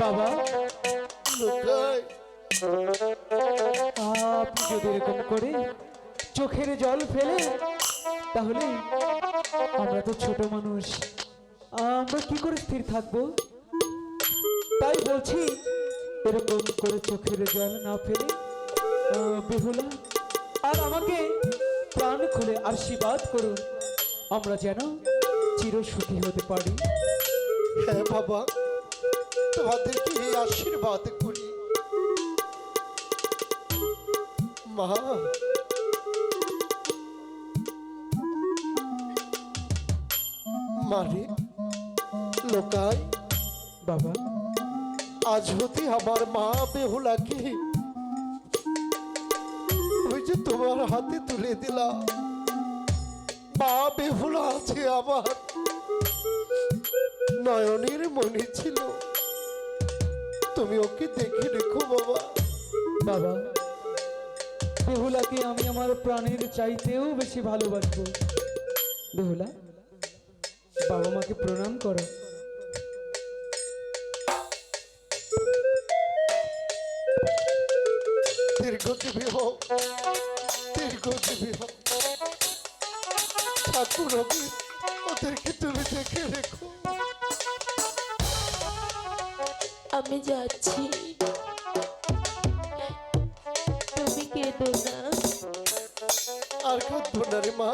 বাবা। আপনি যদি এরকম করে চোখের জল ফেলে তাহলে আমরা তো ছোট মানুষ। আমরা কি করে স্থির থাকব? তাই বলছি এরকম করে চোখের জল না ফেলে বেহুলা আর আমাকে প্রাণ খুলে আশীর্বাদ করুন। আমরা যেন চির সুখী হতে পারি। হ্যাঁ বাবা। তোমাদেরকে এই আশীর্বাদ করি? মা। মারে লোকাই, বাবা, আজ হতে আমার মা বেহুলাকে ওই যে তোমার হাতে তুলে দিলাম। মা বেহুলা আছে আমার। নয়নের মনে ছিল। তুমি ওকে দেখে রেখো বাবা। বাবা বেহুলাকে আমি আমার প্রাণের চাইতেও বেশি ভালোবাসবো? বেহুলা বাবা মাকে প্রণাম করো। দীর্ঘজীবী হোক দীর্ঘজীবী হোক। ঠাকুর ওদেরকে তুমি দেখে রেখো। আমি যাচ্ছি। তুমি কেঁদো না। আর কাঁদবো না রে মা।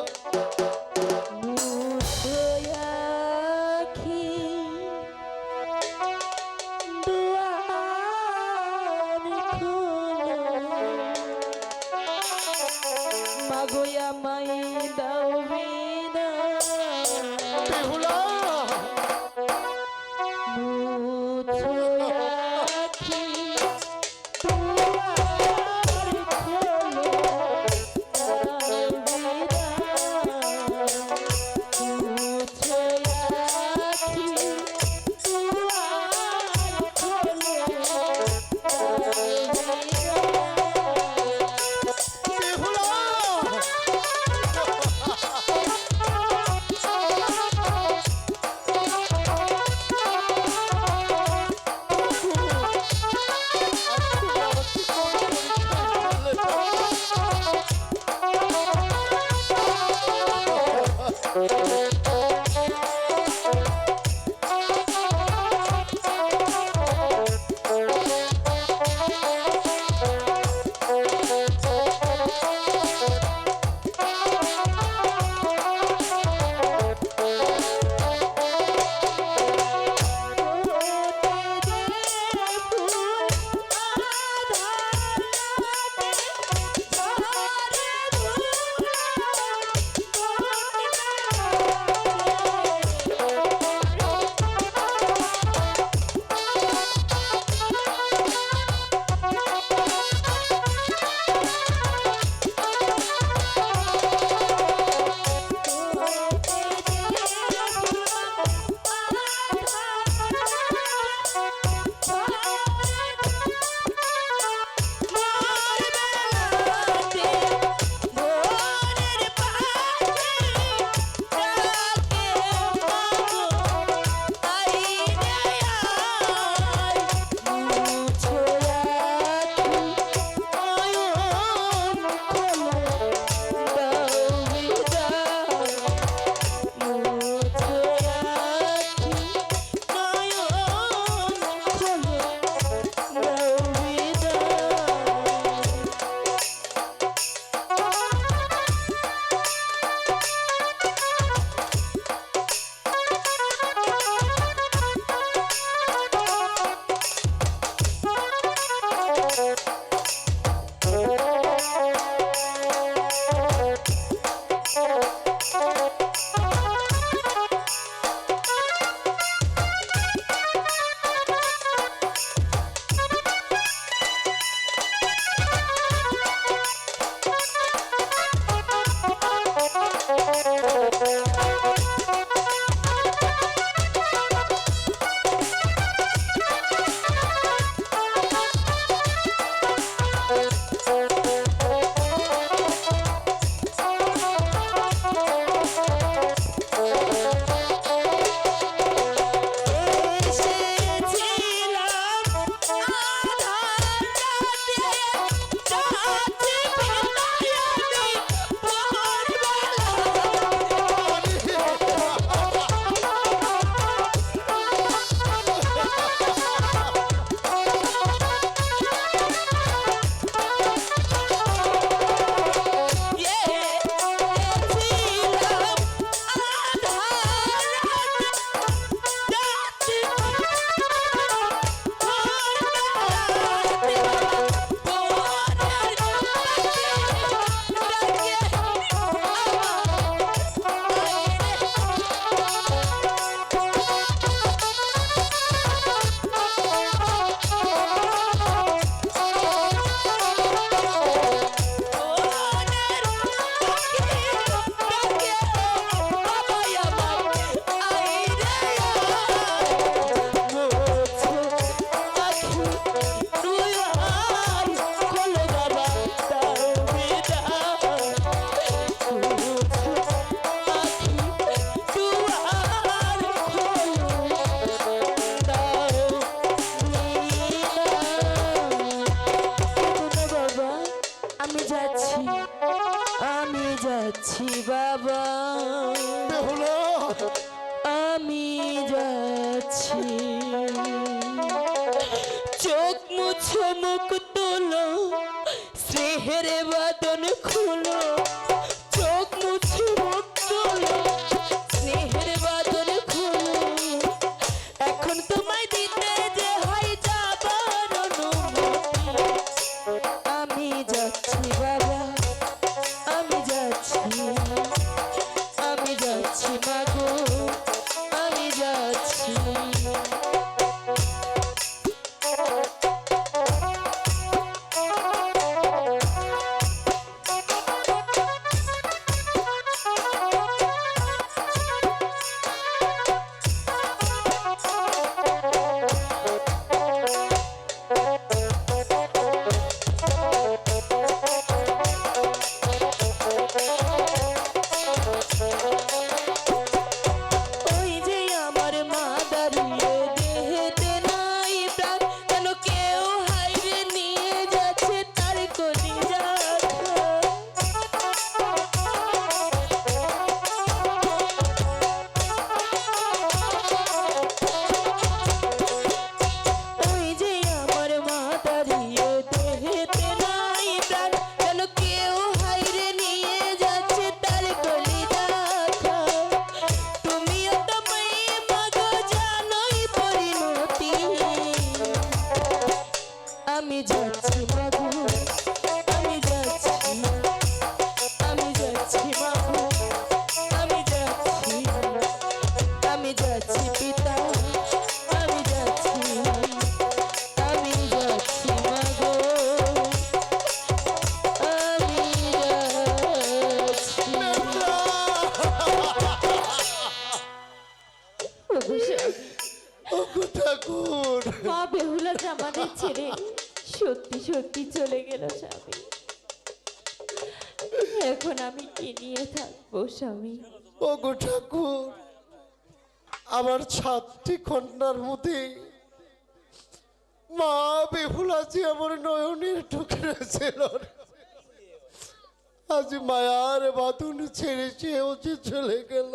বেহুলা আমি যাচ্ছি। চোখ মুছো মুখ তোলো স্নেহের বা ছেড়ে সত্যি সত্যি চলে গেল স্বামী। এখন আমি কি নিয়ে থাকব স্বামী? ওগো ঠাকুর, আমার ছাদটি কন্যার মধ্যে মা বেহুলা যে আমার নয়নের ঠুকরে ছিল আজ মায়ার বাতুন ছেড়ে সেও যে চলে গেল।